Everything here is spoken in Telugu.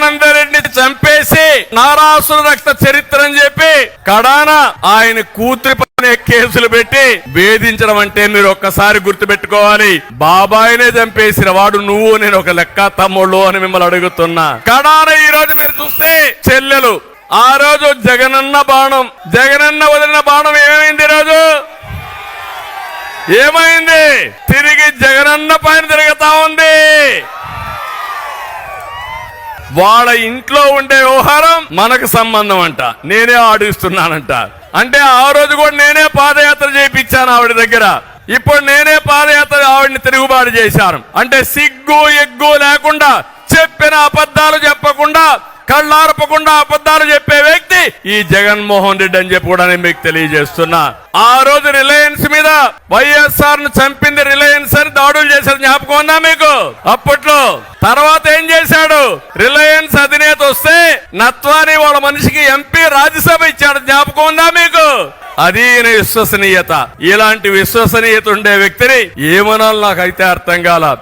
బ్రహ్మానందరెడ్డిని చంపేసి నారాసుల రక్త చరిత్ర అని చెప్పి కడాన ఆయన కూతురి పైన కేసులు పెట్టి వేధించడం అంటే మీరు ఒక్కసారి గుర్తుపెట్టుకోవాలి. బాబాయినే చంపేసిన వాడు నువ్వు నేను ఒక లెక్క తమ్ముళ్ళు అని మిమ్మల్ని అడుగుతున్నా. కడాన ఈ రోజు మీరు చూస్తే చెల్లెలు ఆ రోజు జగనన్న బాణం జగనన్న వదిలిన బాణం ఏమైంది రోజు? ఏమైంది? తిరిగి జగనన్న పైన తిరిగి ఉంది వాళ్ళ ఇంట్లో ఉండే వ్యవహారం మనకు సంబంధం అంట. నేనే ఆడిస్తున్నానంట. అంటే ఆ రోజు కూడా నేనే పాదయాత్ర చేయించాను ఆవిడ దగ్గర. ఇప్పుడు నేనే పాదయాత్ర ఆవిడని తిరుగుబాటు చేశాను. అంటే సిగ్గు ఎగ్గు లేకుండా చెప్పిన అబద్ధాలు చెప్పకుండా కళ్ళారపకుండా అబద్ధాలు చెప్పే వ్యక్తి ఈ జగన్మోహన్ రెడ్డి అని చెప్పి కూడా నేను మీకు తెలియజేస్తున్నా. ఆ రోజు రిలయన్స్ మీద వైఎస్ఆర్ను చంపింది రిలయన్స్ అని దాడులు చేశారు జ్ఞాపకం ఉందా మీకు? అప్పట్లో. తర్వాత ఏం రిలయన్స్ అధినేత వస్తే నత్వాని వాళ్ళ మనిషికి ఎంపీ రాజ్యసభ ఇచ్చాడు. జ్ఞాపకం ఉందా మీకు? అది విశ్వసనీయత. ఇలాంటి విశ్వసనీయత ఉండే వ్యక్తిని ఏమనాలి నాకైతే అర్థం కాల.